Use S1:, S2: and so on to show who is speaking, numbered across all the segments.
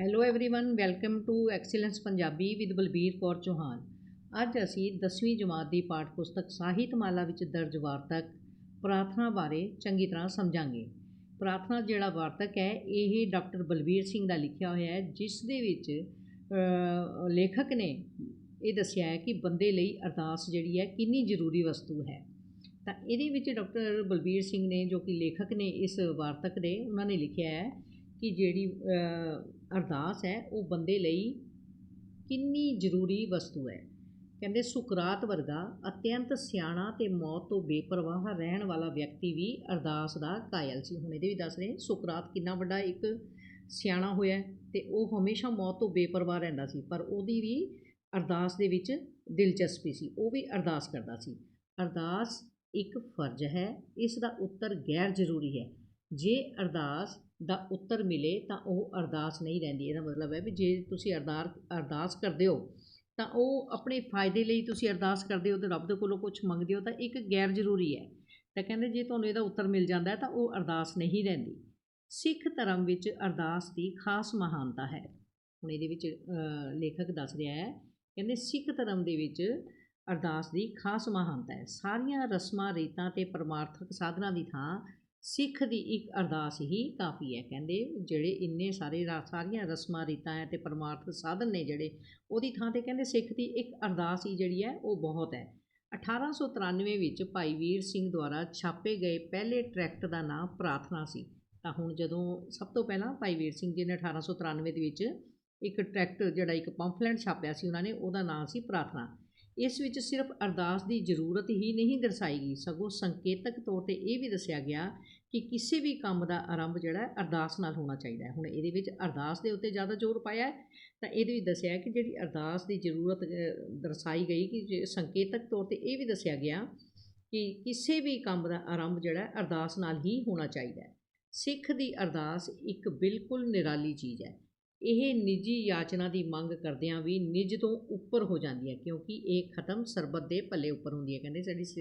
S1: hello everyone welcome to excellence Punjabi with Balbir Kaur Chauhan ਅੱਜ ਅਸੀਂ 10ਵੀਂ ਜਮਾਤ ਦੀ ਪਾਠ ਪੁਸਤਕ ਸਾਹਿਤਮਾਲਾ ਵਿੱਚ ਦਰਜ ਵਾਰਤਕ ਪ੍ਰਾਰਥਨਾ ਬਾਰੇ ਚੰਗੀ ਤਰ੍ਹਾਂ ਸਮਝਾਂਗੇ ਪ੍ਰਾਰਥਨਾ ਜਿਹੜਾ ਵਾਰਤਕ ਹੈ ਇਹ ਡਾਕਟਰ ਬਲਬੀਰ ਸਿੰਘ ਦਾ ਲਿਖਿਆ ਹੋਇਆ ਹੈ ਜਿਸ ਦੇ ਵਿੱਚ ਅ, ਲੇਖਕ ਨੇ ਇਹ ਦੱਸਿਆ ਹੈ ਕਿ ਬੰਦੇ ਲਈ ਅਰਦਾਸ ਜਿਹੜੀ ਹੈ ਕਿੰਨੀ ਜ਼ਰੂਰੀ ਵਸਤੂ ਹੈ ਤਾਂ ਇਹਦੇ ਵਿੱਚ ਡਾਕਟਰ ਬਲਬੀਰ ਸਿੰਘ ਨੇ ਜੋ ਕਿ ਲੇਖਕ ਨੇ ਇਸ ਵਾਰਤਕ ਦੇ ਉਹਨਾਂ ਨੇ ਲਿਖਿਆ ਹੈ ਕਿ ਜਿਹੜੀ ਅਰਦਾਸ ਹੈ, ਉਹ ਬੰਦੇ ਲਈ ਕਿੰਨੀ ਜ਼ਰੂਰੀ ਵਸਤੂ ਹੈ। ਕਹਿੰਦੇ ਸੁਕਰਾਤ ਵਰਗਾ ਅਤਿਅੰਤ ਸਿਆਣਾ ਅਤੇ ਮੌਤ ਤੋਂ ਬੇਪਰਵਾਹ ਰਹਿਣ ਵਾਲਾ ਵਿਅਕਤੀ ਵੀ ਅਰਦਾਸ ਦਾ ਕਾਇਲ ਸੀ। ਹੁਣ ਇਹਦੇ ਵੀ ਦੱਸ ਰਹੇ ਸੁਕਰਾਤ ਕਿੰਨਾ ਵੱਡਾ ਇੱਕ ਸਿਆਣਾ ਹੋਇਆ ਹੈ ਤੇ ਉਹ ਹਮੇਸ਼ਾ ਮੌਤ ਤੋਂ ਬੇਪਰਵਾਹ ਰਹਿੰਦਾ ਸੀ, ਪਰ ਉਹਦੀ ਵੀ ਅਰਦਾਸ ਦੇ ਵਿੱਚ ਦਿਲਚਸਪੀ ਸੀ, ਉਹ ਵੀ ਅਰਦਾਸ ਕਰਦਾ ਸੀ। ਅਰਦਾਸ ਇੱਕ ਫਰਜ਼ ਹੈ, ਇਸ ਦਾ ਉੱਤਰ ਗੈਰ ਜ਼ਰੂਰੀ ਹੈ। ਜੇ ਅਰਦਾਸ ਦਾ ਉੱਤਰ ਮਿਲੇ ਤਾਂ ਉਹ ਅਰਦਾਸ ਨਹੀਂ ਰਹਿੰਦੀ। ਇਹਦਾ ਮਤਲਬ ਹੈ ਵੀ ਜੇ ਤੁਸੀਂ ਅਰਦਾਸ ਅਰਦਾਸ ਕਰਦੇ ਹੋ, ਤਾਂ ਉਹ ਆਪਣੇ ਫਾਇਦੇ ਲਈ ਤੁਸੀਂ ਅਰਦਾਸ ਕਰਦੇ ਹੋ ਤੇ ਰੱਬ ਦੇ ਕੋਲੋਂ ਕੁਝ ਮੰਗਦੇ ਹੋ ਤਾਂ ਇੱਕ ਗੈਰ ਜ਼ਰੂਰੀ ਹੈ। ਤਾਂ ਕਹਿੰਦੇ ਜੇ ਤੁਹਾਨੂੰ ਇਹਦਾ ਉੱਤਰ ਮਿਲ ਜਾਂਦਾ ਤਾਂ ਉਹ ਅਰਦਾਸ ਨਹੀਂ ਰਹਿੰਦੀ। ਸਿੱਖ ਧਰਮ ਵਿੱਚ ਅਰਦਾਸ ਦੀ ਖਾਸ ਮਹਾਨਤਾ ਹੈ। ਹੁਣ ਇਹਦੇ ਵਿੱਚ ਲੇਖਕ ਦੱਸ ਰਿਹਾ ਹੈ, ਕਹਿੰਦੇ ਸਿੱਖ ਧਰਮ ਦੇ ਵਿੱਚ ਅਰਦਾਸ ਦੀ ਖਾਸ ਮਹਾਨਤਾ ਹੈ। ਸਾਰੀਆਂ ਰਸਮਾਂ, ਰੀਤਾਂ ਤੇ ਪਰਮਾਰਥਕ ਸਾਧਨਾਂ ਦੀ ਥਾਂ ਸਿੱਖ ਦੀ ਇੱਕ ਅਰਦਾਸ ਹੀ ਕਾਫੀ ਹੈ। ਕਹਿੰਦੇ ਜਿਹੜੇ ਇੰਨੇ ਸਾਰੇ ਰਾ- ਸਾਰੀਆਂ ਰਸਮਾਂ, ਰੀਤਾਂ ਹੈ ਤੇ ਪਰਮਾਰਥ ਸਾਧਨ ਨੇ ਜਿਹੜੇ, ਉਹਦੀ ਥਾਂ ਤੇ ਕਹਿੰਦੇ ਸਿੱਖ ਦੀ ਇੱਕ ਅਰਦਾਸ ਹੀ ਜਿਹੜੀ ਹੈ, ਉਹ ਬਹੁਤ ਹੈ। 1893 ਵਿੱਚ ਭਾਈ ਵੀਰ ਸਿੰਘ ਦੁਆਰਾ ਛਾਪੇ ਗਏ ਪਹਿਲੇ ਟਰੈਕਟ ਦਾ ਨਾਮ ਪ੍ਰਾਰਥਨਾ ਸੀ। ਤਾਂ ਹੁਣ ਜਦੋਂ ਸਭ ਤੋਂ ਪਹਿਲਾਂ ਭਾਈ ਵੀਰ ਸਿੰਘ ਜੀ ਨੇ 1893 ਦੇ ਵਿੱਚ ਇੱਕ ਟਰੈਕਟ, ਜਿਹੜਾ ਇੱਕ ਪੰਫਲੈਟ ਛਾਪਿਆ ਸੀ, ਉਹਨਾਂ ਨੇ ਉਹਦਾ ਨਾਮ ਸੀ ਪ੍ਰਾਰਥਨਾ। ਇਸ ਵਿੱਚ ਸਿਰਫ ਅਰਦਾਸ ਦੀ ਜ਼ਰੂਰਤ ਹੀ ਨਹੀਂ ਦਰਸਾਈ ਗਈ। ਸਗੋਂ ਸੰਕੇਤਕ ਤੌਰ ਤੇ ਇਹ ਵੀ ਦੱਸਿਆ ਗਿਆ ਕਿ ਕਿਸੇ ਵੀ ਕੰਮ ਦਾ ਆਰੰਭ ਜਿਹੜਾ ਅਰਦਾਸ ਨਾਲ ਹੋਣਾ ਚਾਹੀਦਾ ਹੈ। ਹੁਣ ਇਹਦੇ ਵਿੱਚ ਅਰਦਾਸ ਦੇ ਉੱਤੇ ਜ਼ਿਆਦਾ ਜ਼ੋਰ ਪਾਇਆ ਤਾਂ ਇਹਦੇ ਵਿੱਚ ਦੱਸਿਆ ਕਿ ਜਿਹੜੀ ਅਰਦਾਸ ਦੀ ਜ਼ਰੂਰਤ ਦਰਸਾਈ ਗਈ ਕਿ ਸੰਕੇਤਕ ਤੌਰ ਤੇ ਇਹ ਵੀ ਦੱਸਿਆ ਗਿਆ ਕਿ ਕਿਸੇ ਵੀ ਕੰਮ ਦਾ ਆਰੰਭ ਜਿਹੜਾ ਅਰਦਾਸ ਨਾਲ ਹੀ ਹੋਣਾ ਚਾਹੀਦਾ ਹੈ। ਸਿੱਖ ਦੀ ਅਰਦਾਸ ਇੱਕ ਬਿਲਕੁਲ ਨਿਰਾਲੀ ਚੀਜ਼ ਹੈ। ਇਹ ਨਿੱਜੀ ਯਾਚਨਾ ਦੀ ਮੰਗ ਕਰਦਿਆਂ ਵੀ ਨਿੱਜ ਤੋਂ ਉੱਪਰ ਹੋ ਜਾਂਦੀ ਹੈ, ਕਿਉਂਕਿ ਇਹ ਖਤਮ ਸਰਬਤ ਦੇ ਭਲੇ ਉੱਪਰ ਹੁੰਦੀ ਹੈ। ਕਹਿੰਦੇ ਸਾਡੀ ਸ-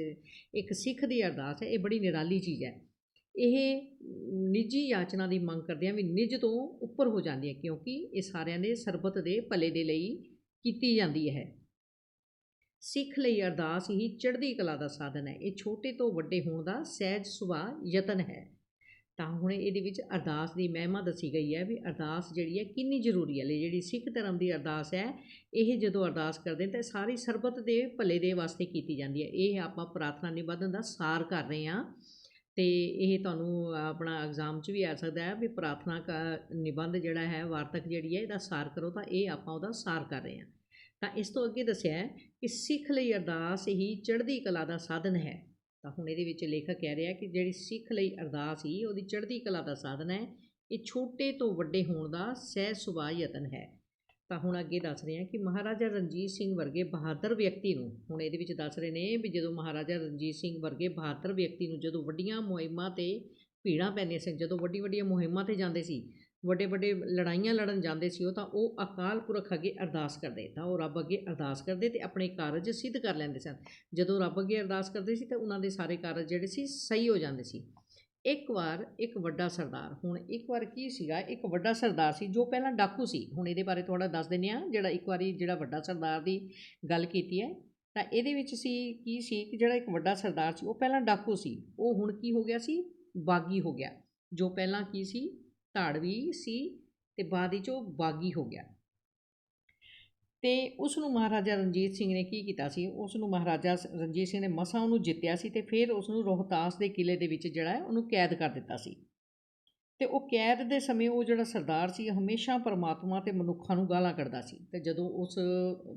S1: ਇੱਕ ਸਿੱਖ ਦੀ ਅਰਦਾਸ ਹੈ, ਇਹ ਬੜੀ ਨਿਰਾਲੀ ਚੀਜ਼ ਹੈ। ਇਹ ਨਿੱਜੀ ਯਾਚਨਾ ਦੀ ਮੰਗ ਕਰਦਿਆਂ ਵੀ ਨਿੱਜ ਤੋਂ ਉੱਪਰ ਹੋ ਜਾਂਦੀ ਹੈ, ਕਿਉਂਕਿ ਇਹ ਸਾਰਿਆਂ ਦੇ ਸਰਬਤ ਦੇ ਭਲੇ ਦੇ ਲਈ ਕੀਤੀ ਜਾਂਦੀ ਹੈ। ਸਿੱਖ ਲਈ ਅਰਦਾਸ ਹੀ ਚੜ੍ਹਦੀ ਕਲਾ ਦਾ ਸਾਧਨ ਹੈ। ਇਹ ਛੋਟੇ ਤੋਂ ਵੱਡੇ ਹੋਣ ਦਾ ਸਹਿਜ ਸੁਭਾਅ ਯਤਨ ਹੈ। ਤਾਂ ਹੁਣ ਇਹਦੇ ਵਿੱਚ ਅਰਦਾਸ ਦੀ ਮਹਿਮਾ ਦੱਸੀ ਗਈ ਹੈ ਵੀ ਅਰਦਾਸ ਜਿਹੜੀ ਹੈ ਕਿੰਨੀ ਜ਼ਰੂਰੀ ਹੈ ਲਈ ਜਿਹੜੀ ਸਿੱਖ ਧਰਮ ਦੀ ਅਰਦਾਸ ਹੈ, ਇਹ ਜਦੋਂ ਅਰਦਾਸ ਕਰਦੇ ਨੇ ਤਾਂ ਸਾਰੀ ਸਰਬਤ ਦੇ ਭਲੇ ਦੇ ਵਾਸਤੇ ਕੀਤੀ ਜਾਂਦੀ ਹੈ। ਇਹ ਆਪਾਂ ਪ੍ਰਾਰਥਨਾ ਨਿਬੰਧ ਦਾ ਸਾਰ ਕਰ ਰਹੇ ਹਾਂ ਤੇ ਇਹ ਤੁਹਾਨੂੰ ਆਪਣਾ ਐਗਜ਼ਾਮ 'ਚ ਵੀ ਆ ਸਕਦਾ ਹੈ ਵੀ ਪ੍ਰਾਰਥਨਾ ਕਾ, ਨਿਬੰਧ ਜਿਹੜਾ ਹੈ, ਵਾਰਤਕ ਜਿਹੜੀ ਹੈ, ਇਹਦਾ ਸਾਰ ਕਰੋ ਤਾਂ ਇਹ ਆਪਾਂ ਉਹਦਾ ਸਾਰ ਕਰ ਰਹੇ ਹਾਂ। ਤਾਂ ਇਸ ਤੋਂ ਅੱਗੇ ਦੱਸਿਆ ਹੈ ਕਿ ਸਿੱਖ ਲਈ ਅਰਦਾਸ ਹੀ ਚੜ੍ਹਦੀ ਕਲਾ ਦਾ ਸਾਧਨ ਹੈ। ਤਾਂ ਹੁਣ ਇਹਦੇ ਵਿੱਚ ਲੇਖਕ ਕਹਿ ਰਿਹਾ ਕਿ ਜਿਹੜੀ ਸਿੱਖ ਲਈ ਅਰਦਾਸ ਹੀ ਉਹਦੀ ਚੜ੍ਹਦੀ ਕਲਾ ਦਾ ਸਾਧਨ ਹੈ। ਇਹ ਛੋਟੇ ਤੋਂ ਵੱਡੇ ਹੋਣ ਦਾ ਸਹਿ ਸੁਭਾਅ ਯਤਨ ਹੈ। ਤਾਂ ਹੁਣ ਅੱਗੇ ਦੱਸ ਰਹੇ ਹਾਂ ਕਿ ਮਹਾਰਾਜਾ ਰਣਜੀਤ ਸਿੰਘ ਵਰਗੇ ਬਹਾਦਰ ਵਿਅਕਤੀ ਨੂੰ, ਹੁਣ ਇਹਦੇ ਵਿੱਚ ਦੱਸ ਰਹੇ ਨੇ ਵੀ ਜਦੋਂ ਮਹਾਰਾਜਾ ਰਣਜੀਤ ਸਿੰਘ ਵਰਗੇ ਬਹਾਦਰ ਵਿਅਕਤੀ ਨੂੰ ਜਦੋਂ ਵੱਡੀਆਂ ਮੁਹਿੰਮਾਂ ਤੇ ਭੀੜਾਂ ਪੈਂਦੀਆਂ ਸੀ, ਜਦੋਂ ਵੱਡੀ ਵੱਡੀਆਂ ਮੁਹਿੰਮਾਂ ਤੇ ਜਾਂਦੇ ਸੀ ਵੱਡੇ ਵੱਡੇ ਲੜਾਈਆਂ ਲੜਨ ਜਾਂਦੇ ਸੀ ਉਹ, ਤਾਂ ਉਹ ਅਕਾਲ ਪੁਰਖ ਅੱਗੇ ਅਰਦਾਸ ਕਰਦੇ ਤਾਂ ਉਹ ਰੱਬ ਅੱਗੇ ਅਰਦਾਸ ਕਰਦੇ ਤੇ ਆਪਣੇ ਕਾਰਜ ਸਿੱਧ ਕਰ ਲੈਂਦੇ ਸਨ। ਜਦੋਂ ਰੱਬ ਅੱਗੇ ਅਰਦਾਸ ਕਰਦੇ ਸੀ, ਤਾਂ ਉਹਨਾਂ ਦੇ ਸਾਰੇ ਕਾਰਜ ਜਿਹੜੇ ਸੀ, ਸਹੀ ਹੋ ਜਾਂਦੇ ਸੀ। ਇੱਕ ਵਾਰ ਇੱਕ ਵੱਡਾ ਸਰਦਾਰ, ਹੁਣ ਇੱਕ ਵਾਰ ਕੀ ਸੀਗਾ, ਇੱਕ ਵੱਡਾ ਸਰਦਾਰ ਸੀ, ਜੋ ਪਹਿਲਾਂ ਡਾਕੂ ਸੀ, ਹੁਣ ਇਹਦੇ ਬਾਰੇ ਥੋੜਾ ਦੱਸ ਦਿੰਦੇ ਆ ਜਿਹੜਾ ਇੱਕ ਵਾਰੀ ਜਿਹੜਾ ਵੱਡਾ ਸਰਦਾਰ ਦੀ ਗੱਲ ਕੀਤੀ ਹੈ, ਤਾਂ ਇਹਦੇ ਵਿੱਚ ਸੀ, ਕੀ ਸੀ ਕਿ ਜਿਹੜਾ ਇੱਕ ਵੱਡਾ ਸਰਦਾਰ ਸੀ, ਉਹ ਪਹਿਲਾਂ ਡਾਕੂ ਸੀ, ਉਹ ਹੁਣ ਕੀ ਹੋ ਗਿਆ ਸੀ, ਬਾਗੀ ਹੋ ਗਿਆ। ਜੋ ਪਹਿਲਾਂ ਕੀ ਸੀ ਧਾੜਵੀ ਸੀ ਤੇ ਬਾਅਦ ਵਿੱਚ ਉਹ ਬਾਗੀ ਹੋ ਗਿਆ। ਤੇ ਉਸ ਨੂੰ ਮਹਾਰਾਜਾ ਰਣਜੀਤ ਸਿੰਘ ਨੇ ਕੀ ਕੀਤਾ ਸੀ? ਉਸ ਨੂੰ ਮਹਾਰਾਜਾ ਰਣਜੀਤ ਸਿੰਘ ਨੇ ਮਸਾਂ ਉਹਨੂੰ ਜਿੱਤਿਆ ਸੀ ਤੇ ਫਿਰ ਉਸ ਨੂੰ ਰੋਹਤਾਸ ਦੇ ਕਿਲੇ ਦੇ ਵਿੱਚ ਜਿਹੜਾ ਹੈ ਉਹਨੂੰ ਕੈਦ ਕਰ ਦਿੱਤਾ ਸੀ। ਤੇ ਉਹ ਕੈਦ ਦੇ ਸਮੇਂ ਉਹ ਜਿਹੜਾ ਸਰਦਾਰ ਸੀ ਹਮੇਸ਼ਾ ਪਰਮਾਤਮਾ ਤੇ ਮਨੁੱਖਾਂ ਨੂੰ ਗਾਲਾਂ ਕੱਢਦਾ ਸੀ। ਤੇ ਜਦੋਂ ਉਸ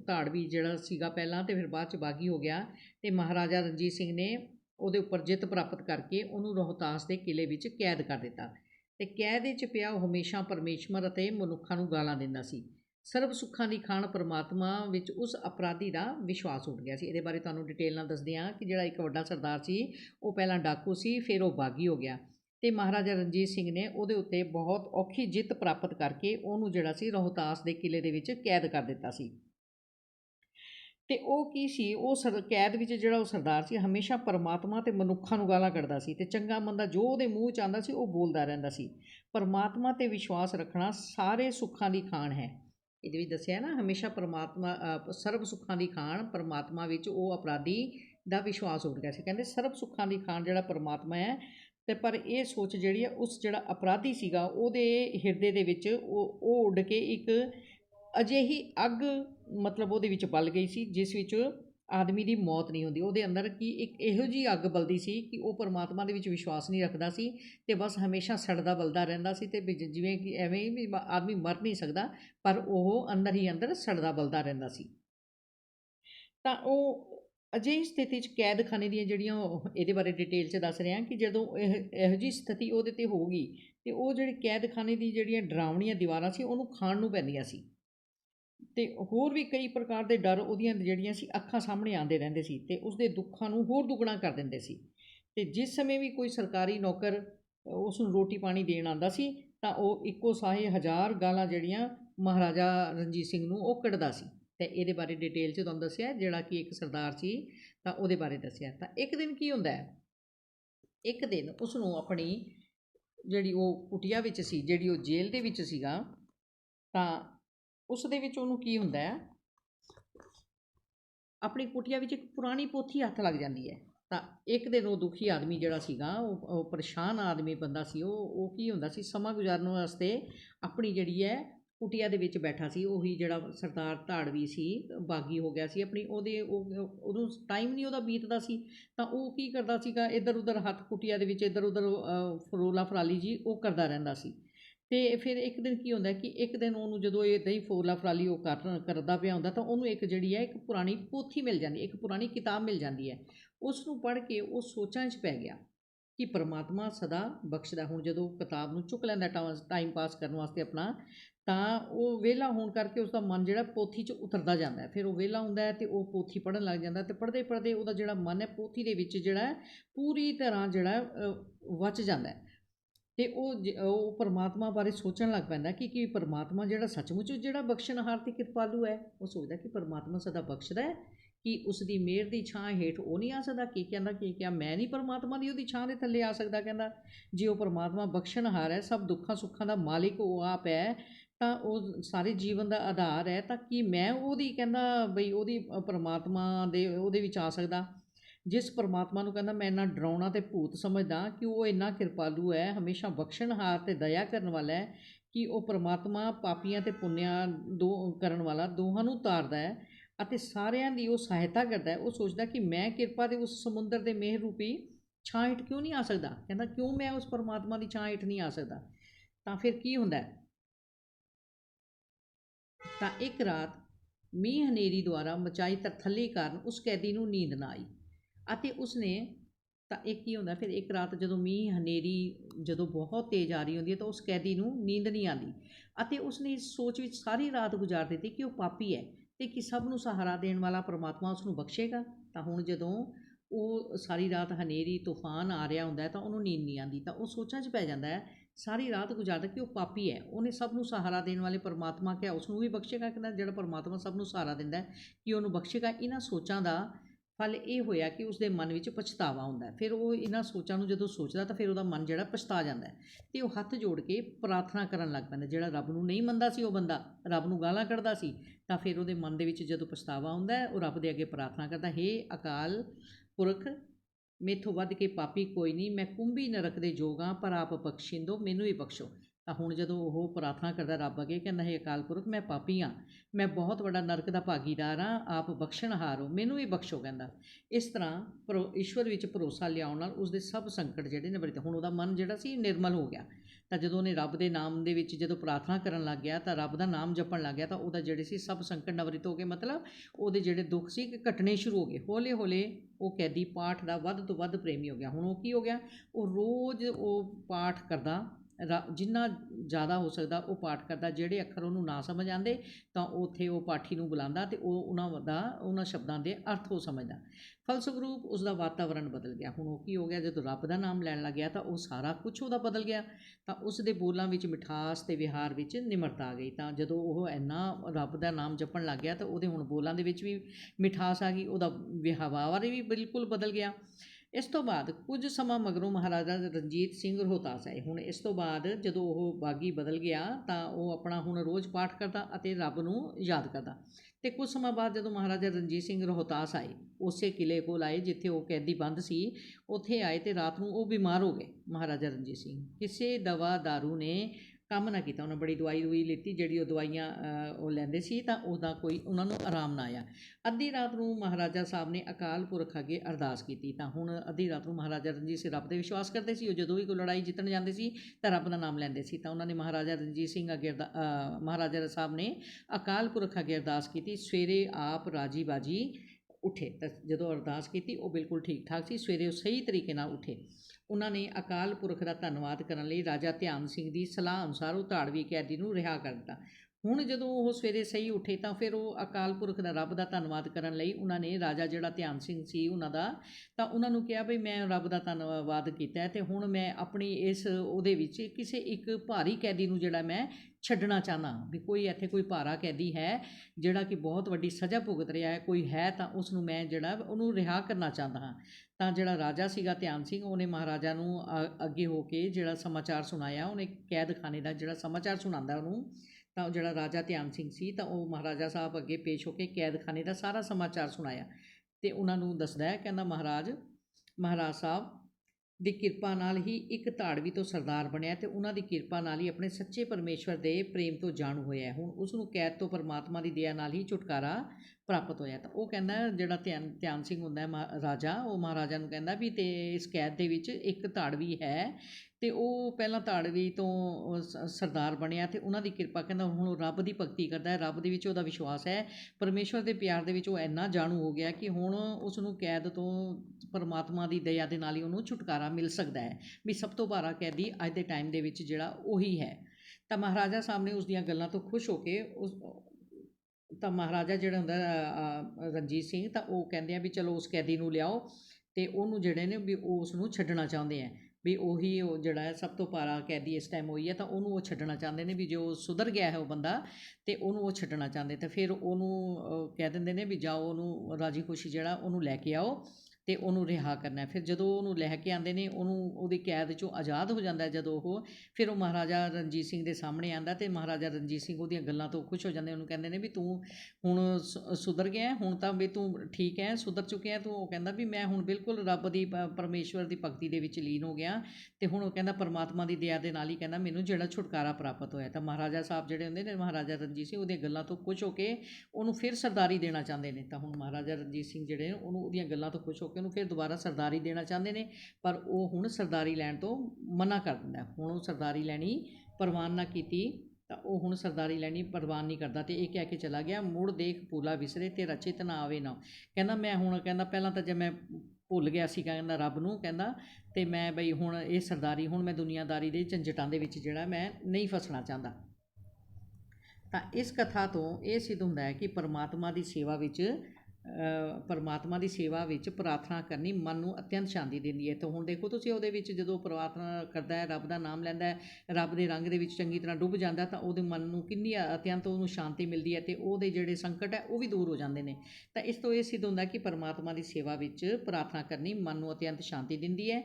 S1: ਧਾੜਵੀ ਜਿਹੜਾ ਸੀਗਾ ਪਹਿਲਾਂ ਤੇ ਫਿਰ ਬਾਅਦ ਚ ਬਾਗੀ ਹੋ ਗਿਆ ਤੇ ਮਹਾਰਾਜਾ ਰਣਜੀਤ ਸਿੰਘ ਨੇ ਉਹਦੇ ਉੱਪਰ ਜਿੱਤ ਪ੍ਰਾਪਤ ਕਰਕੇ ਉਹਨੂੰ ਰੋਹਤਾਸ ਦੇ ਕਿਲੇ ਵਿੱਚ ਕੈਦ ਕਰ ਦਿੱਤਾ। ਤੇ ਕੈਦ ਵਿੱਚ ਪਿਆ ਉਹ ਹਮੇਸ਼ਾ ਪਰਮੇਸ਼ਵਰ ਅਤੇ ਮਨੁੱਖਾਂ ਨੂੰ ਗਾਲਾਂ ਦਿੰਦਾ ਸੀ। ਸਰਬ ਸੁੱਖਾਂ ਦੀ ਖਾਣ ਪਰਮਾਤਮਾ ਵਿੱਚ ਉਸ ਅਪਰਾਧੀ ਦਾ ਵਿਸ਼ਵਾਸ ਉੱਠ ਗਿਆ ਸੀ। ਇਹਦੇ ਬਾਰੇ ਤੁਹਾਨੂੰ ਡਿਟੇਲ ਨਾਲ ਦੱਸਦੇ ਹਾਂ ਕਿ ਜਿਹੜਾ ਇੱਕ ਵੱਡਾ ਸਰਦਾਰ ਸੀ, ਉਹ ਪਹਿਲਾਂ ਡਾਕੂ ਸੀ, ਫਿਰ ਉਹ ਬਾਗੀ ਹੋ ਗਿਆ ਤੇ ਮਹਾਰਾਜਾ ਰਣਜੀਤ ਸਿੰਘ ਨੇ ਉਹਦੇ ਉੱਤੇ ਬਹੁਤ ਔਖੀ ਜਿੱਤ ਪ੍ਰਾਪਤ ਕਰਕੇ ਉਹਨੂੰ ਜਿਹੜਾ ਸੀ ਰੋਹਤਾਸ ਦੇ ਕਿਲੇ ਦੇ ਵਿੱਚ ਕੈਦ ਕਰ ਦਿੱਤਾ ਸੀ। ਤੇ ਉਹ ਕੀ ਸੀ? ਉਹ ਸਰ, ਕੈਦ ਵਿੱਚ ਜਿਹੜਾ ਉਹ ਸਰਦਾਰ ਸੀ, ਹਮੇਸ਼ਾ ਪਰਮਾਤਮਾ ਤੇ ਮਨੁੱਖਾਂ ਨੂੰ ਗਾਲਾਂ ਕੱਢਦਾ ਸੀ ਤੇ ਚੰਗਾ ਮੰਦਾ ਜੋ ਉਹਦੇ ਮੂੰਹ 'ਚ ਆਉਂਦਾ ਸੀ, ਉਹ ਬੋਲਦਾ ਰਹਿੰਦਾ ਸੀ। ਪਰਮਾਤਮਾ ਤੇ ਵਿਸ਼ਵਾਸ ਰੱਖਣਾ ਸਾਰੇ ਸੁੱਖਾਂ ਦੀ ਖਾਣ ਹੈ। ਇਹਦੇ ਵਿੱਚ ਦੱਸਿਆ ਨਾ, ਹਮੇਸ਼ਾ ਪਰਮਾਤਮਾ ਸਰਬ ਸੁੱਖਾਂ ਦੀ ਖਾਣ, ਪਰਮਾਤਮਾ ਵਿੱਚ ਉਹ ਅਪਰਾਧੀ ਦਾ ਵਿਸ਼ਵਾਸ ਉੱਠ ਗਿਆ ਸੀ। ਕਹਿੰਦੇ ਸਰਬ ਸੁੱਖਾਂ ਦੀ ਖਾਣ ਜਿਹੜਾ ਪਰਮਾਤਮਾ ਹੈ ਤੇ ਪਰ ਇਹ ਸੋਚ ਜਿਹੜੀ ਹੈ, ਉਸ ਜਿਹੜਾ ਅਪਰਾਧੀ ਸੀਗਾ, ਉਹਦੇ ਹਿਰਦੇ ਦੇ ਵਿੱਚ ਉਹ ਉਹ ਉੱਡ ਕੇ ਇੱਕ ਅਜਿਹੀ ਅੱਗ ਮਤਲਬ ਉਹਦੇ ਵਿੱਚ ਬਲ ਗਈ ਸੀ, ਜਿਸ ਵਿੱਚ ਆਦਮੀ ਦੀ ਮੌਤ ਨਹੀਂ ਹੁੰਦੀ। ਉਹਦੇ ਅੰਦਰ ਕੀ ਇੱਕ ਇਹੋ ਜੀ ਅੱਗ ਬਲਦੀ ਸੀ ਕਿ ਉਹ ਪਰਮਾਤਮਾ ਦੇ ਵਿੱਚ ਵਿਸ਼ਵਾਸ ਨਹੀਂ ਰੱਖਦਾ ਸੀ ਤੇ ਬਸ ਹਮੇਸ਼ਾ ਸੜਦਾ ਬਲਦਾ ਰਹਿੰਦਾ ਸੀ ਤੇ ਵੀ ਜਿਵੇਂ ਕਿ ਐਵੇਂ ਹੀ ਵੀ ਆਦਮੀ ਮਰ ਨਹੀਂ ਸਕਦਾ, ਪਰ ਉਹ ਅੰਦਰ ਹੀ ਅੰਦਰ ਸੜਦਾ ਬਲਦਾ ਰਹਿੰਦਾ ਸੀ। ਤਾਂ ਉਹ ਅਜਿਹੀ ਸਥਿਤੀ 'ਚ ਕੈਦਖਾਨੇ ਦੀਆਂ ਜਿਹੜੀਆਂ ਉਹ ਇਹਦੇ ਬਾਰੇ ਡਿਟੇਲ 'ਚ ਦੱਸ ਰਿਹਾ ਕਿ ਜਦੋਂ ਇਹ, ਇਹੋ ਜੀ ਸਥਿਤੀ ਉਹਦੇ ਤੇ ਹੋਊਗੀ ਤੇ ਉਹ ਜਿਹੜੇ ਕੈਦਖਾਨੇ ਦੀ ਜਿਹੜੀਆਂ ਡਰਾਵਣੀਆਂ ਦੀਵਾਰਾਂ ਸੀ ਉਹਨੂੰ ਖਾਣ ਨੂੰ ਪੈਂਦੀਆਂ ਸੀ। ਤੇ ਹੋਰ ਵੀ ਕਈ ਪ੍ਰਕਾਰ ਦੇ ਡਰ ਉਹਦੀਆਂ ਜਿਹੜੀਆਂ ਸੀ, ਅੱਖਾਂ ਸਾਹਮਣੇ ਆਉਂਦੇ ਰਹਿੰਦੇ ਸੀ ਅਤੇ ਉਸਦੇ ਦੁੱਖਾਂ ਨੂੰ ਹੋਰ ਦੁੱਗਣਾ ਕਰ ਦਿੰਦੇ ਸੀ। ਅਤੇ ਜਿਸ ਸਮੇਂ ਵੀ ਕੋਈ ਸਰਕਾਰੀ ਨੌਕਰ ਉਸ ਨੂੰ ਰੋਟੀ ਪਾਣੀ ਦੇਣ ਆਉਂਦਾ ਸੀ, ਤਾਂ ਉਹ ਇੱਕੋ ਸਾਹੇ ਹਜ਼ਾਰ ਗਾਲਾਂ ਜਿਹੜੀਆਂ ਮਹਾਰਾਜਾ ਰਣਜੀਤ ਸਿੰਘ ਨੂੰ ਉਹ ਕੱਢਦਾ ਸੀ। ਤੇ ਇਹਦੇ ਬਾਰੇ ਡਿਟੇਲ 'ਚ ਤੁਹਾਨੂੰ ਦੱਸਿਆ, ਜਿਹੜਾ ਕਿ ਇੱਕ ਸਰਦਾਰ ਸੀ, ਤਾਂ ਉਹਦੇ ਬਾਰੇ ਦੱਸਿਆ। ਤਾਂ ਇੱਕ ਦਿਨ ਕੀ ਹੁੰਦਾ ਹੈ? ਇੱਕ ਦਿਨ ਉਸ ਨੂੰ ਆਪਣੀ ਜਿਹੜੀ ਉਹ ਕੁਟੀਆ ਵਿੱਚ ਸੀ, ਜਿਹੜੀ ਉਹ ਜੇਲ੍ਹ ਦੇ ਵਿੱਚ ਸੀਗਾ, ਤਾਂ ਉਸ ਦੇ ਵਿੱਚ ਉਹਨੂੰ ਕੀ ਹੁੰਦਾ ਹੈ? ਆਪਣੀ ਕੁਟੀਆ ਵਿੱਚ ਇੱਕ ਪੁਰਾਣੀ ਪੋਥੀ ਹੱਥ ਲੱਗ ਜਾਂਦੀ ਹੈ। ਤਾਂ ਇੱਕ ਦਿਨ ਉਹ ਦੁਖੀ ਆਦਮੀ ਜਿਹੜਾ ਸੀਗਾ, ਉਹ ਪਰੇਸ਼ਾਨ ਆਦਮੀ ਬੰਦਾ ਸੀ, ਉਹ ਉਹ ਕੀ ਹੁੰਦਾ ਸੀ? ਸਮਾਂ ਗੁਜ਼ਾਰਨ ਵਾਸਤੇ ਆਪਣੀ ਜਿਹੜੀ ਹੈ ਕੁਟੀਆ ਦੇ ਵਿੱਚ ਬੈਠਾ ਸੀ। ਉਹੀ ਜਿਹੜਾ ਸਰਦਾਰ ਧਾੜਵੀ ਸੀ, ਬਾਗੀ ਹੋ ਗਿਆ ਸੀ ਆਪਣੀ, ਉਹਦੇ, ਉਹ ਉਹਨੂੰ ਟਾਈਮ ਨਹੀਂ ਉਹਦਾ ਬੀਤਦਾ ਸੀ। ਤਾਂ ਉਹ ਕੀ ਕਰਦਾ ਸੀਗਾ? ਇੱਧਰ ਉੱਧਰ ਹੱਥ ਕੁਟੀਆ ਦੇ ਵਿੱਚ ਇੱਧਰ ਉੱਧਰ ਫਰੋਲਾ ਫਰਾਲੀ ਜੀ, ਉਹ ਕਰਦਾ ਰਹਿੰਦਾ ਸੀ। ਤੇ ਫਿਰ ਇੱਕ ਦਿਨ ਕੀ ਹੁੰਦਾ ਕਿ ਇੱਕ ਦਿਨ ਉਹਨੂੰ ਜਦੋਂ ਇਹ ਦਹੀਂ ਫੋਲਾ ਫਰਾਲੀ ਉਹ ਕਰ, ਕਰਦਾ ਪਿਆ ਹੁੰਦਾ ਤਾਂ ਉਹਨੂੰ ਇੱਕ ਜਿਹੜੀ ਹੈ ਇੱਕ ਪੁਰਾਣੀ ਪੋਥੀ ਮਿਲ ਜਾਂਦੀ ਇੱਕ ਪੁਰਾਣੀ ਕਿਤਾਬ ਮਿਲ ਜਾਂਦੀ ਹੈ। ਉਸ ਨੂੰ ਪੜ੍ਹ ਕੇ ਉਹ ਸੋਚਾਂ 'ਚ ਪੈ ਗਿਆ ਕਿ ਪਰਮਾਤਮਾ ਸਦਾ ਬਖਸ਼ਦਾ, ਹੁਣ ਜਦੋਂ ਉਹ ਕਿਤਾਬ ਨੂੰ ਚੁੱਕ ਲੈਂਦਾ ਟਾਈਮ ਪਾਸ ਕਰਨ ਵਾਸਤੇ ਆਪਣਾ, ਤਾਂ ਉਹ ਵਿਹਲਾ ਹੋਣ ਕਰਕੇ ਉਸ ਦਾ ਮਨ ਜਿਹੜਾ ਪੋਥੀ 'ਚ ਉਤਰਦਾ ਜਾਂਦਾ ਫਿਰ ਉਹ ਵਿਹਲਾ ਹੁੰਦਾ ਹੈ ਤੇ ਉਹ ਪੋਥੀ ਪੜ੍ਹਨ ਲੱਗ ਜਾਂਦਾ ਤੇ ਪੜ੍ਹਦੇ ਪੜ੍ਹਦੇ ਉਹਦਾ ਜਿਹੜਾ ਮਨ ਹੈ ਪੋਥੀ ਦੇ ਵਿੱਚ ਜਿਹੜਾ ਪੂਰੀ ਤਰ੍ਹਾਂ ਜਿਹੜਾ ਵਚ ਜਾਂਦਾ ਤੇ ਉਹ ਜ- ਉਹ ਪਰਮਾਤਮਾ ਬਾਰੇ ਸੋਚਣ ਲੱਗ ਪੈਂਦਾ ਕਿ ਕੀ ਪਰਮਾਤਮਾ ਜਿਹੜਾ ਸੱਚਮੁੱਚ ਜਿਹੜਾ ਬਖਸ਼ਣਹਾਰ ਤੇ ਕਿਰਪਾਲੂ ਹੈ ਉਹ ਸੋਚਦਾ ਕਿ ਪਰਮਾਤਮਾ ਸਦਾ ਬਖਸ਼ਦਾ ਹੈ ਕਿ ਉਸ ਦੀ ਮਿਹਰ ਦੀ ਛਾਂ ਹੇਠ ਉਹ ਨਹੀਂ ਆ ਸਕਦਾ। ਕੀ ਕਹਿੰਦਾ ਕੀ ਕਿਹਾ ਮੈਂ ਨਹੀਂ ਪਰਮਾਤਮਾ ਦੀ ਉਹਦੀ ਛਾਂ ਦੇ ਥੱਲੇ ਆ ਸਕਦਾ ਕਹਿੰਦਾ। ਜੇ ਉਹ ਪਰਮਾਤਮਾ ਬਖਸ਼ਣਹਾਰ ਹੈ ਸਭ ਦੁੱਖਾਂ ਸੁੱਖਾਂ ਦਾ ਮਾਲਿਕ ਉਹ ਆਪ ਹੈ ਤਾਂ ਉਹ ਸਾਰੇ ਜੀਵਨ ਦਾ ਆਧਾਰ ਹੈ ਤਾਂ ਕੀ ਮੈਂ ਉਹਦੀ ਕਹਿੰਦਾ ਬਈ ਉਹਦੀ ਅ, ਪਰਮਾਤਮਾ ਦੇ ਉਹਦੇ ਵਿੱਚ ਆ ਸਕਦਾ? ਜਿਸ ਪਰਮਾਤਮਾ ਨੂੰ ਕਹਿੰਦਾ ਮੈਂ ਇੰਨਾ ਡਰਾਉਣਾ ਤੇ ਭੂਤ ਸਮਝਦਾ ਕਿ ਉਹ ਇੰਨਾ ਕਿਰਪਾਲੂ ਹੈ, ਹਮੇਸ਼ਾ ਬਖਸ਼ਣਹਾਰ ਤੇ ਦਇਆ ਕਰਨ ਵਾਲਾ ਹੈ ਕਿ ਉਹ ਪਰਮਾਤਮਾ, ਪਾਪੀਆਂ ਤੇ ਪੁੰਨਿਆਂ ਦੋ ਕਰਨ ਵਾਲਾ ਦੋਹਾਂ ਨੂੰ ਤਾਰਦਾ ਹੈ ਅਤੇ ਸਾਰਿਆਂ ਦੀ ਉਹ ਸਹਾਇਤਾ ਕਰਦਾ ਹੈ। ਉਹ ਸੋਚਦਾ ਕਿ ਮੈਂ ਕਿਰਪਾ ਦੇ ਉਸ ਸਮੁੰਦਰ ਦੇ ਮਿਹਰ ਰੂਪੀ ਛਾਂ ਹੇਠ ਕਿਉਂ ਨਹੀਂ ਆ ਸਕਦਾ? ਕਹਿੰਦਾ, ਕਿਉਂ ਮੈਂ ਉਸ ਪਰਮਾਤਮਾ ਦੀ ਛਾਂ ਹੇਠ ਨਹੀਂ ਆ ਸਕਦਾ? ਤਾਂ ਫਿਰ ਕੀ ਹੁੰਦਾ ਹੈ? ਤਾਂ ਇੱਕ ਰਾਤ ਮੀਂਹ ਹਨੇਰੀ ਦੁਆਰਾ ਮਚਾਈ ਤਰਥੱਲੀ ਕਾਰਨ ਉਸ ਕੈਦੀ ਨੂੰ ਨੀਂਦ ਨਾ ਆਈ। ਅਤੇ ਉਸਨੇ ਤਾਂ ਇਹ ਕੀ ਹੁੰਦਾ, ਫਿਰ ਇੱਕ ਰਾਤ ਜਦੋਂ ਮੀਂਹ, ਹਨੇਰੀ ਜਦੋਂ ਬਹੁਤ ਤੇਜ਼ ਆ ਰਹੀ ਹੁੰਦੀ ਹੈ ਤਾਂ ਉਸ ਕੈਦੀ ਨੂੰ ਨੀਂਦ ਨਹੀਂ ਆਉਂਦੀ ਅਤੇ ਉਸਨੇ ਇਸ ਸੋਚ ਵਿੱਚ ਸਾਰੀ ਰਾਤ ਗੁਜ਼ਾਰ ਦਿੱਤੀ ਕਿ ਉਹ ਪਾਪੀ ਹੈ ਤੇ ਕਿ ਸਭ ਨੂੰ ਸਹਾਰਾ ਦੇਣ ਵਾਲਾ ਪ੍ਰਮਾਤਮਾ ਉਸ ਨੂੰ ਬਖਸ਼ੇਗਾ। ਤਾਂ ਹੁਣ ਜਦੋਂ ਉਹ ਸਾਰੀ ਰਾਤ ਹਨੇਰੀ, ਤੂਫਾਨ ਆ ਰਿਹਾ ਹੁੰਦਾ ਤਾਂ ਉਹਨੂੰ ਨੀਂਦ ਨਹੀਂ ਆਉਂਦੀ। ਤਾਂ ਉਹ ਸੋਚਾਂ 'ਚ ਪੈ ਜਾਂਦਾ ਹੈ, ਸਾਰੀ ਰਾਤ ਗੁਜ਼ਾਰਦਾ ਕਿ ਉਹ ਪਾਪੀ ਹੈ। ਉਹਨੇ ਸਭ ਨੂੰ ਸਹਾਰਾ ਦੇਣ ਵਾਲੇ ਪਰਮਾਤਮਾ ਕਿਹਾ ਉਸ ਨੂੰ ਵੀ ਬਖਸ਼ੇਗਾ ਕਹਿੰਦਾ ਜਿਹੜਾ ਪਰਮਾਤਮਾ ਸਭ ਨੂੰ ਸਹਾਰਾ ਦਿੰਦਾ ਹੈ ਕਿ ਉਹਨੂੰ ਬਖਸ਼ੇਗਾ। ਇਹਨਾਂ ਸੋਚਾਂ ਦਾ ਫਲ ਇਹ ਹੋਇਆ ਕਿ ਉਸਦੇ ਮਨ ਵਿੱਚ ਪਛਤਾਵਾ ਹੁੰਦਾ ਫਿਰ ਉਹ ਇਹਨਾਂ ਸੋਚਾਂ ਨੂੰ ਜਦੋਂ ਸੋਚਦਾ ਤਾਂ ਫਿਰ ਉਹਦਾ ਮਨ ਜਿਹੜਾ ਪਛਤਾ ਜਾਂਦਾ ਹੈ ਤੇ ਉਹ ਹੱਥ ਜੋੜ ਕੇ ਪ੍ਰਾਰਥਨਾ ਕਰਨ ਲੱਗ ਪੈਂਦਾ ਜਿਹੜਾ ਰੱਬ ਨੂੰ ਨਹੀਂ ਮੰਨਦਾ ਸੀ ਉਹ ਬੰਦਾ ਰੱਬ ਨੂੰ ਗਾਲਾਂ ਕੱਢਦਾ ਸੀ ਤਾਂ ਫਿਰ ਉਹਦੇ ਮਨ ਦੇ ਵਿੱਚ ਜਦੋਂ ਪਛਤਾਵਾ ਆਉਂਦਾ ਉਹ ਰੱਬ ਦੇ ਅੱਗੇ ਪ੍ਰਾਰਥਨਾ ਕਰਦਾ ਹੇ ਅਕਾਲ ਪੁਰਖ, ਮੇਥੋਂ ਵੱਧ ਕੇ ਪਾਪੀ ਕੋਈ ਨਹੀਂ, ਮੈਂ ਕੁੰਭੀ ਨਰਕ ਦੇ ਜੋਗਾਂ ਪਰ ਆਪ ਬਖਸ਼ਿੰਦੋ, ਮੈਨੂੰ ਵੀ ਬਖਸ਼ੋ। ਤਾਂ ਹੁਣ ਜਦੋਂ ਉਹ ਪ੍ਰਾਰਥਨਾ ਕਰਦਾ ਰੱਬ ਅੱਗੇ ਕਹਿੰਦਾ ਹੈ ਅਕਾਲ ਪੁਰਖ, ਮੈਂ ਪਾਪੀ ਹਾਂ, ਮੈਂ ਬਹੁਤ ਵੱਡਾ ਨਰਕ ਦਾ ਭਾਗੀਦਾਰ ਹਾਂ, ਆਪ ਬਖਸ਼ਣਹਾਰ ਹੋ, ਮੈਨੂੰ ਵੀ ਬਖਸ਼ੋ ਕਹਿੰਦਾ। ਇਸ ਤਰ੍ਹਾਂ ਭਰੋ, ਈਸ਼ਵਰ ਵਿੱਚ ਭਰੋਸਾ ਲਿਆਉਣ ਨਾਲ ਉਸਦੇ ਸਭ ਸੰਕਟ ਜਿਹੜੇ ਨਿਵਰਤ ਹੁਣ ਉਹਦਾ ਮਨ ਜਿਹੜਾ ਸੀ ਨਿਰਮਲ ਹੋ ਗਿਆ। ਤਾਂ ਜਦੋਂ ਉਹਨੇ ਰੱਬ ਦੇ ਨਾਮ ਦੇ ਵਿੱਚ ਜਦੋਂ ਪ੍ਰਾਰਥਨਾ ਕਰਨ ਲੱਗ ਗਿਆ, ਤਾਂ ਰੱਬ ਦਾ ਨਾਮ ਜਪਣ ਲੱਗ ਗਿਆ, ਤਾਂ ਉਹਦਾ ਜਿਹੜੇ ਸੀ ਸਭ ਸੰਕਟ ਨਵਰਿਤ ਹੋ ਗਏ। ਮਤਲਬ ਉਹਦੇ ਜਿਹੜੇ ਦੁੱਖ ਸੀ ਕਿ ਘਟਣੇ ਸ਼ੁਰੂ ਹੋ ਗਏ। ਹੌਲੇ ਹੌਲੇ ਉਹ ਕੈਦੀ ਪਾਠ ਦਾ ਵੱਧ ਤੋਂ ਵੱਧ ਪ੍ਰੇਮੀ ਹੋ ਗਿਆ। ਹੁਣ ਉਹ ਕੀ ਹੋ ਗਿਆ? ਉਹ ਰੋਜ਼ ਉਹ ਪਾਠ ਕਰਦਾ ਜਿੰਨਾ ਜ਼ਿਆਦਾ ਹੋ ਸਕਦਾ ਉਹ ਪਾਠ ਕਰਦਾ, ਜਿਹੜੇ ਅੱਖਰ ਉਹਨੂੰ ਨਾ ਸਮਝ ਆਉਂਦੇ ਤਾਂ ਉੱਥੇ ਉਹ ਪਾਠੀ ਨੂੰ ਬੁਲਾਉਂਦਾ ਤੇ ਉਹ ਉਹਨਾਂ ਦਾ, ਉਹਨਾਂ ਸ਼ਬਦਾਂ ਦੇ ਅਰਥ ਉਹ ਸਮਝਦਾ। ਫਲਸਰੂਪ ਉਸ ਦਾ ਵਾਤਾਵਰਣ ਬਦਲ ਗਿਆ। ਹੁਣ ਉਹ ਕੀ ਹੋ ਗਿਆ? ਜਦੋਂ ਰੱਬ ਦਾ ਨਾਮ ਲੈਣ ਲੱਗਿਆ ਤਾਂ ਉਹ ਸਾਰਾ ਕੁਝ ਉਹਦਾ ਬਦਲ ਗਿਆ। ਤਾਂ ਉਸ ਦੇ ਬੋਲਾਂ ਵਿੱਚ ਮਿਠਾਸ ਤੇ ਵਿਹਾਰ ਵਿੱਚ ਨਿਮਰਤਾ ਆ ਗਈ। ਤਾਂ ਜਦੋਂ ਉਹ ਇੰਨਾ ਰੱਬ ਦਾ ਨਾਮ ਜਪਣ ਲੱਗ ਗਿਆ ਤਾਂ ਉਹਦੇ ਹੁਣ ਬੋਲਾਂ ਦੇ ਵਿੱਚ ਵੀ ਮਿਠਾਸ ਆ ਗਈ, ਉਹਦਾ ਵਿਹਾਰ ਵੀ ਬਿਲਕੁਲ ਬਦਲ ਗਿਆ। ਇਸ ਤੋਂ ਬਾਅਦ ਕੁਝ ਸਮਾਂ ਮਗਰੋਂ ਮਹਾਰਾਜਾ ਰਣਜੀਤ ਸਿੰਘ ਰੋਹਤਾਸ ਆਏ। ਹੁਣ ਇਸ ਤੋਂ ਬਾਅਦ ਜਦੋਂ ਉਹ ਬਾਗੀ ਬਦਲ ਗਿਆ ਤਾਂ ਉਹ ਆਪਣਾ ਹੁਣ ਰੋਜ਼ ਪਾਠ ਕਰਦਾ ਅਤੇ ਰੱਬ ਨੂੰ ਯਾਦ ਕਰਦਾ। ਤੇ ਕੁਝ ਸਮਾਂ ਬਾਅਦ ਜਦੋਂ ਮਹਾਰਾਜਾ ਰਣਜੀਤ ਸਿੰਘ ਰੋਹਤਾਸ ਆਏ, ਉਸੇ ਕਿਲੇ ਕੋਲ ਆਏ ਜਿੱਥੇ ਉਹ ਕੈਦੀ ਬੰਦ ਸੀ, ਉੱਥੇ ਆਏ ਤੇ ਰਾਤ ਨੂੰ ਉਹ ਬਿਮਾਰ ਹੋ ਗਏ ਮਹਾਰਾਜਾ ਰਣਜੀਤ ਸਿੰਘ। ਕਿਸੇ ਦਵਾ ਦਾਰੂ ਨੇ ਕੰਮ ਨਾ ਕੀਤਾ, ਉਹਨਾਂ ਬੜੀ ਦਵਾਈ ਦਵਾਈ ਲਿੱਤੀ, ਜਿਹੜੀ ਉਹ ਦਵਾਈਆਂ ਉਹ ਲੈਂਦੇ ਸੀ, ਤਾਂ ਉਹਦਾ ਕੋਈ, ਉਹਨਾਂ ਨੂੰ ਆਰਾਮ ਨਾ ਆਇਆ। ਅੱਧੀ ਰਾਤ ਨੂੰ ਮਹਾਰਾਜਾ ਸਾਹਿਬ ਨੇ ਅਕਾਲ ਪੁਰਖ ਅੱਗੇ ਅਰਦਾਸ ਕੀਤੀ, ਤਾਂ ਹੁਣ ਅੱਧੀ ਰਾਤ ਨੂੰ ਮਹਾਰਾਜਾ ਰਣਜੀਤ ਸਿੰਘ ਰੱਬ ਤੇ ਵਿਸ਼ਵਾਸ ਕਰਦੇ ਸੀ, ਉਹ ਜਦੋਂ ਵੀ ਕੋਈ ਲੜਾਈ ਜਿੱਤਣ ਜਾਂਦੇ ਸੀ, ਤਾਂ ਰੱਬ ਦਾ ਨਾਮ ਲੈਂਦੇ ਸੀ, ਤਾਂ ਉਹਨਾਂ ਨੇ ਮਹਾਰਾਜਾ ਰਣਜੀਤ ਸਿੰਘ ਅੱਗੇ ਅਰਦਾ- ਮਹਾਰਾਜਾ ਸਾਹਿਬ ਨੇ ਅਕਾਲ ਪੁਰਖ ਅੱਗੇ ਅਰਦਾਸ ਕੀਤੀ, ਸਵੇਰੇ ਆਪ ਰਾਜੀ ਬਾਜੀ ਉੱਠੇ, ਤਾਂ ਜਦੋਂ ਅਰਦਾਸ ਕੀਤੀ, ਉਹ ਬਿਲਕੁਲ ਠੀਕ ਠਾਕ ਸੀ, ਸਵੇਰੇ ਉਹ ਸਹੀ ਤਰੀਕੇ ਨਾਲ ਉੱਠੇ। ਉਹਨਾਂ ਨੇ ਅਕਾਲ ਪੁਰਖ ਦਾ ਧੰਨਵਾਦ ਕਰਨ ਲਈ ਰਾਜਾ ਧਿਆਨ ਸਿੰਘ ਦੀ ਸਲਾਹ ਅਨੁਸਾਰ ਉਹ ਧਾੜਵੀ ਕੈਦੀ ਨੂੰ ਰਿਹਾ ਕਰ ਦਿੱਤਾ। ਹੁਣ ਜਦੋਂ ਉਹ ਸਵੇਰੇ ਸਹੀ ਉੱਠੇ ਤਾਂ ਫਿਰ ਉਹ ਅਕਾਲ ਪੁਰਖ ਦਾ ਰੱਬ ਦਾ ਧੰਨਵਾਦ ਕਰਨ ਲਈ ਉਹਨਾਂ ਨੇ ਰਾਜਾ ਜਿਹੜਾ ਧਿਆਨ ਸਿੰਘ ਸੀ ਉਹਨਾਂ ਦਾ, ਤਾਂ ਉਹਨਾਂ ਨੂੰ ਕਿਹਾ ਵੀ ਮੈਂ ਰੱਬ ਦਾ ਧੰਨਵਾਦ ਕੀਤਾ ਹੈ ਤੇ ਹੁਣ ਮੈਂ ਆਪਣੀ ਇਸ ਉਹਦੇ ਵਿੱਚ ਕਿਸੇ ਇੱਕ ਭਾਰੀ ਕੈਦੀ ਨੂੰ ਜਿਹੜਾ ਮੈਂ ਛੱਡਣਾ ਚਾਹਨਾ ਵੀ ਕੋਈ ਇੱਥੇ ਕੋਈ ਭਾਰਾ ਕੈਦੀ ਹੈ ਜਿਹੜਾ ਕਿ ਬਹੁਤ ਵੱਡੀ ਸਜ਼ਾ ਭੁਗਤ ਰਿਹਾ ਹੈ, ਕੋਈ ਹੈ ਤਾਂ ਉਸ ਨੂੰ ਮੈਂ ਜਿਹੜਾ ਉਹਨੂੰ ਰਿਹਾ ਕਰਨਾ ਚਾਹੁੰਦਾ ਹਾਂ। ਤਾਂ ਜਿਹੜਾ ਰਾਜਾ ਸੀਗਾ ਧਿਆਨ ਸਿੰਘ, ਉਹਨੇ ਮਹਾਰਾਜਾ ਨੂੰ ਅ- ਅੱਗੇ ਹੋ ਕੇ ਜਿਹੜਾ ਸਮਾਚਾਰ ਸੁਣਾਇਆ, ਉਹਨੇ ਕੈਦਖਾਨੇ ਦਾ ਜਿਹੜਾ ਸਮਾਚਾਰ ਸੁਣਾਉਂਦਾ ਉਹਨੂੰ ਤਾਂ ਉਹ ਜਿਹੜਾ ਰਾਜਾ ਧਿਆਨ ਸਿੰਘ ਸੀ, ਤਾਂ ਉਹ ਮਹਾਰਾਜਾ ਸਾਹਿਬ ਅੱਗੇ ਪੇਸ਼ ਹੋ ਕੇ ਕੈਦਖਾਨੇ ਦਾ ਸਾਰਾ ਸਮਾਚਾਰ ਸੁਣਾਇਆ ਤੇ ਉਹਨਾਂ ਨੂੰ ਦੱਸਦਾ ਹੈ, ਕਹਿੰਦਾ ਮਹਾਰਾਜ ਮਹਾਰਾਜ ਸਾਹਿਬ ਦੀ ਕਿਰਪਾ ਨਾਲ ਹੀ ਇੱਕ ਧਾੜਵੀ ਤੋਂ ਸਰਦਾਰ ਬਣਿਆ ਤੇ ਉਹਨਾਂ ਦੀ ਕਿਰਪਾ ਨਾਲ ਹੀ ਆਪਣੇ ਸੱਚੇ ਪਰਮੇਸ਼ਵਰ ਦੇ ਪ੍ਰੇਮ ਤੋਂ ਜਾਣੂ ਹੋਇਆ ਹੁਣ ਉਸ ਨੂੰ ਕੈਦ ਤੋਂ ਪਰਮਾਤਮਾ ਦੀ ਦਇਆ ਨਾਲ ਹੀ ਛੁਟਕਾਰਾ ਪ੍ਰਾਪਤ ਹੋਇਆ ਤਾਂ ਉਹ ਕਹਿੰਦਾ ਜਿਹੜਾ ਧਿਆਨ ਧਿਆਨ ਸਿੰਘ ਹੁੰਦਾ ਹੈ ਮਹਾ- ਰਾਜਾ, ਉਹ ਮਹਾਰਾਜਾ ਨੂੰ ਕਹਿੰਦਾ ਵੀ ਤੇ ਇਸ ਕੈਦ ਦੇ ਵਿੱਚ ਇੱਕ ਤਾੜਵੀ ਹੈ ਤੇ ਉਹ ਪਹਿਲਾਂ ਤਾੜਵੀ ਤੋਂ ਸਰਦਾਰ ਬਣਿਆ ਤੇ ਉਹਨਾਂ ਦੀ ਕਿਰਪਾ ਕਹਿੰਦਾ ਹੁਣ ਉਹ ਰੱਬ ਦੀ ਭਗਤੀ ਕਰਦਾ ਹੈ, ਰੱਬ ਦੇ ਵਿੱਚ ਉਹਦਾ ਵਿਸ਼ਵਾਸ ਹੈ, ਪਰਮੇਸ਼ਵਰ ਦੇ ਪਿਆਰ ਦੇ ਵਿੱਚ ਉਹ ਇੰਨਾ ਜਾਣੂ ਹੋ ਗਿਆ ਕਿ ਹੁਣ ਉਸ ਨੂੰ ਕੈਦ ਤੋਂ ਪਰਮਾਤਮਾ ਦੀ ਦਇਆ ਦੇ ਨਾਲ ਹੀ ਉਹਨੂੰ ਛੁਟਕਾਰਾ ਮਿਲ ਸਕਦਾ ਹੈ, ਵੀ ਸਭ ਤੋਂ ਭਾਰਾ ਕੈਦੀ ਅੱਜ ਦੇ ਟਾਈਮ ਦੇ ਵਿੱਚ ਜਿਹੜਾ ਉਹੀ ਹੈ। ਤਾਂ ਮਹਾਰਾਜਾ ਸਾਹਿਬ ਨੇ ਉਸ ਦੀਆਂ ਗੱਲਾਂ ਤੋਂ ਖੁਸ਼ ਹੋ ਕੇ ਉਸ ਤਾਂ ਮਹਾਰਾਜਾ ਜਿਹੜਾ ਹੁੰਦਾ ਰਣਜੀਤ ਸਿੰਘ ਤਾਂ ਉਹ ਕਹਿੰਦੇ ਆ ਵੀ ਚਲੋ ਉਸ ਕੈਦੀ ਨੂੰ ਲਿਆਓ ਤੇ ਉਹਨੂੰ ਜਿਹੜੇ ਨੇ ਵੀ ਉਹ ਉਸ ਨੂੰ ਛੱਡਣਾ ਚਾਹੁੰਦੇ ਆ, ਵੀ ਉਹੀ ਉਹ ਜਿਹੜਾ ਹੈ ਸਭ ਤੋਂ ਪਾਰਾ ਕੈਦੀ ਇਸ ਟਾਈਮ ਹੋਈ ਹੈ ਤਾਂ ਉਹਨੂੰ ਉਹ ਛੱਡਣਾ ਚਾਹੁੰਦੇ ਨੇ ਵੀ ਜੋ ਸੁਧਰ ਗਿਆ ਹੈ ਉਹ ਬੰਦਾ ਤੇ ਉਹਨੂੰ ਉਹ ਛੱਡਣਾ ਚਾਹੁੰਦੇ ਤੇ ਫਿਰ ਉਹਨੂੰ ਕਹਿ ਦਿੰਦੇ ਨੇ ਵੀ ਜਾਓ ਉਹਨੂੰ ਰਾਜੀ ਖੁਸ਼ੀ ਜਿਹੜਾ ਉਹਨੂੰ ਲੈ ਕੇ ਆਓ ਅਤੇ ਉਹਨੂੰ ਰਿਹਾ ਕਰਨਾ ਫਿਰ ਜਦੋਂ ਉਹਨੂੰ ਲੈ ਕੇ ਆਉਂਦੇ ਨੇ, ਉਹਨੂੰ ਉਹਦੀ ਕੈਦ ਚੋਂ ਆਜ਼ਾਦ ਹੋ ਜਾਂਦਾ ਜਦੋਂ ਉਹ, ਫਿਰ ਉਹ ਮਹਾਰਾਜਾ ਰਣਜੀਤ ਸਿੰਘ ਦੇ ਸਾਹਮਣੇ ਆਉਂਦਾ ਅਤੇ ਮਹਾਰਾਜਾ ਰਣਜੀਤ ਸਿੰਘ ਉਹਦੀਆਂ ਗੱਲਾਂ ਤੋਂ ਖੁਸ਼ ਹੋ ਜਾਂਦੇ ਉਹਨੂੰ ਕਹਿੰਦੇ ਨੇ ਵੀ ਤੂੰ ਹੁਣ ਸੁ- ਸੁਧਰ ਗਿਆ ਹੁਣ ਤਾਂ ਵੀ ਤੂੰ ਠੀਕ ਹੈ, ਸੁਧਰ ਚੁੱਕਿਆ ਤੂੰ ਉਹ ਕਹਿੰਦਾ ਵੀ ਮੈਂ ਹੁਣ ਬਿਲਕੁਲ ਰੱਬ ਦੀ ਪਰਮੇਸ਼ਵਰ ਦੀ ਭਗਤੀ ਦੇ ਵਿੱਚ ਲੀਨ ਹੋ ਗਿਆ ਤੇ ਹੁਣ ਉਹ ਕਹਿੰਦਾ ਪਰਮਾਤਮਾ ਦੀ ਦਇਆ ਦੇ ਨਾਲ ਹੀ ਕਹਿੰਦਾ ਮੈਨੂੰ ਜਿਹੜਾ ਛੁਟਕਾਰਾ ਪ੍ਰਾਪਤ ਹੋਇਆ ਤਾਂ ਮਹਾਰਾਜਾ ਸਾਹਿਬ ਜਿਹੜੇ ਹੁੰਦੇ ਨੇ, ਮਹਾਰਾਜਾ ਰਣਜੀਤ ਸਿੰਘ ਉਹਦੀਆਂ ਗੱਲਾਂ ਤੋਂ ਖੁਸ਼ ਹੋ ਕੇ ਉਹਨੂੰ ਫਿਰ ਸਰਦਾਰੀ ਦੇਣਾ ਚਾਹੁੰਦੇ ਨੇ। ਤਾਂ ਹੁਣ ਮਹਾਰਾਜਾ ਰਣਜੀਤ ਸਿੰਘ ਜਿਹੜੇ ਨੇ, ਉਹਨੂੰ ਉਹਦੀਆਂ ਗੱਲਾਂ ਤੋਂ ਖੁਸ਼ ਹੋ ਕੇ ਉਹਨੂੰ ਫਿਰ ਦੁਬਾਰਾ ਸਰਦਾਰੀ ਦੇਣਾ ਚਾਹੁੰਦੇ ਨੇ, ਪਰ ਉਹ ਹੁਣ ਸਰਦਾਰੀ ਲੈਣ ਤੋਂ ਮਨਾ ਕਰ ਦਿੰਦਾ ਹੁਣ ਉਹ ਸਰਦਾਰੀ ਲੈਣੀ ਪ੍ਰਵਾਨ ਨਾ ਕੀਤੀ, ਤਾਂ ਉਹ ਹੁਣ ਸਰਦਾਰੀ ਲੈਣੀ ਪ੍ਰਵਾਨ ਨਹੀਂ ਕਰਦਾ ਤੇ ਇਹ ਕਹਿ ਕੇ ਚਲਾ ਗਿਆ, ਮੁੜ ਦੇਖ ਪੂਲਾ ਵਿਸਰੇ, ਤੇਰਾ ਰਚਿਤ ਨਾ ਆਵੇ ਨਾ। ਕਹਿੰਦਾ, ਮੈਂ ਹੁਣ ਕਹਿੰਦਾ, ਪਹਿਲਾਂ ਤਾਂ ਜੇ ਮੈਂ ਭੁੱਲ ਗਿਆ ਸੀ, ਕਹਿੰਦਾ ਰੱਬ ਨੂੰ, ਕਹਿੰਦਾ, ਤੇ ਮੈਂ ਬਈ ਹੁਣ ਇਹ ਸਰਦਾਰੀ, ਹੁਣ ਮੈਂ ਦੁਨੀਆਦਾਰੀ ਦੇ ਝੰਜਟਾਂ ਦੇ ਵਿੱਚ ਜਿਹੜਾ ਮੈਂ ਨਹੀਂ ਫਸਣਾ ਚਾਹੁੰਦਾ। ਤਾਂ ਇਸ ਕਥਾ ਤੋਂ ਇਹ ਸਿੱਧ ਹੁੰਦਾ ਹੈ ਕਿ ਪਰਮਾਤਮਾ ਦੀ ਸੇਵਾ ਵਿੱਚ ਪਰਮਾਤਮਾ ਦੀ ਸੇਵਾ ਵਿੱਚ ਪ੍ਰਾਰਥਨਾ ਕਰਨੀ ਮਨ ਨੂੰ ਅਤਿਅੰਤ ਸ਼ਾਂਤੀ ਦਿੰਦੀ ਹੈ। ਤਾਂ ਹੁਣ ਦੇਖੋ ਤੁਸੀਂ ਉਹਦੇ ਵਿੱਚ ਜਦੋਂ ਪ੍ਰਾਰਥਨਾ ਕਰਦਾ ਹੈ, ਰੱਬ ਦਾ ਨਾਮ ਲੈਂਦਾ ਹੈ, ਰੱਬ ਦੇ ਰੰਗ ਦੇ ਵਿੱਚ ਚੰਗੀ ਤਰ੍ਹਾਂ ਡੁੱਬ ਜਾਂਦਾ ਤਾਂ ਉਹਦੇ ਮਨ ਨੂੰ ਕਿੰਨੀ ਅਤਿਅੰਤ ਉਹਨੂੰ ਸ਼ਾਂਤੀ ਮਿਲਦੀ ਹੈ ਤੇ ਉਹਦੇ ਜਿਹੜੇ ਸੰਕਟ ਹੈ ਉਹ ਵੀ ਦੂਰ ਹੋ ਜਾਂਦੇ ਨੇ। ਤਾਂ ਇਸ ਤੋਂ ਇਹ ਸਿੱਧ ਹੁੰਦਾ ਕਿ ਪਰਮਾਤਮਾ ਦੀ ਸੇਵਾ ਵਿੱਚ ਪ੍ਰਾਰਥਨਾ ਕਰਨੀ ਮਨ ਨੂੰ ਅਤਿਅੰਤ ਸ਼ਾਂਤੀ ਦਿੰਦੀ ਹੈ।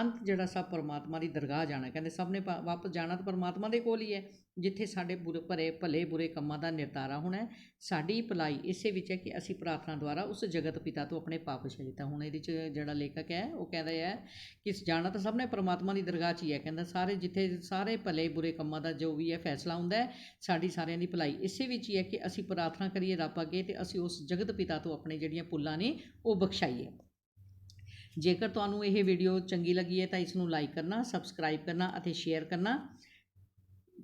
S1: ਅੰਤ ਜਿਹੜਾ ਸਭ ਪਰਮਾਤਮਾ ਦੀ ਦਰਗਾਹ ਜਾਣਾ, ਕਹਿੰਦੇ ਸਭ ਨੇ ਪਾ- ਵਾਪਸ ਜਾਣਾ ਤਾਂ ਪਰਮਾਤਮਾ ਦੇ ਕੋਲ ਹੀ ਹੈ। ਜਿੱਥੇ ਸਾਡੇ ਬੁਰੇ ਭਰੇ, ਭਲੇ ਬੁਰੇ ਕੰਮਾਂ ਦਾ ਨਿਰਤਾਰਾ ਹੋਣਾ ਸਾਡੀ ਭਲਾਈ ਇਸੇ ਵਿੱਚ ਹੈ ਕਿ ਅਸੀਂ ਪ੍ਰਾਰਥਨਾ ਦੁਆਰਾ ਉਸ ਜਗਤ ਪਿਤਾ ਤੋਂ ਆਪਣੇ ਪਾਪ ਛੇ ਤਾਂ ਹੁਣ ਇਹਦੇ 'ਚ ਜਿਹੜਾ ਲੇਖਕ ਹੈ, ਉਹ ਕਹਿੰਦਾ ਹੈ ਕਿ ਜਾਣਾ ਤਾਂ ਸਭ ਨੇ ਪਰਮਾਤਮਾ ਦੀ ਦਰਗਾਹ 'ਚ ਹੀ ਹੈ, ਕਹਿੰਦਾ ਸਾਰੇ ਜਿੱਥੇ ਸਾਰੇ ਭਲੇ ਬੁਰੇ ਕੰਮਾਂ ਦਾ ਜੋ ਵੀ ਹੈ ਫੈਸਲਾ ਹੁੰਦਾ ਹੈ, ਸਾਡੀ ਸਾਰਿਆਂ ਦੀ ਭਲਾਈ ਇਸੇ ਵਿੱਚ ਹੀ ਹੈ ਕਿ ਅਸੀਂ ਪ੍ਰਾਰਥਨਾ ਕਰੀਏ ਰੱਬ ਅੱਗੇ ਤੇ ਅਸੀਂ ਉਸ ਜਗਤ ਪਿਤਾ ਤੋਂ ਆਪਣੇ ਜਿਹੜੀਆਂ ਪੁੱਲਾਂ ਨੇ, ਉਹ ਬਖਸ਼ਾਈਏ। ਜੇਕਰ ਤੁਹਾਨੂੰ ਇਹ ਵੀਡੀਓ ਚੰਗੀ ਲੱਗੀ ਹੈ ਤਾਂ ਇਸ ਨੂੰ ਲਾਈਕ ਕਰਨਾ ਸਬਸਕ੍ਰਾਈਬ ਕਰਨਾ ਅਤੇ ਸ਼ੇਅਰ ਕਰਨਾ।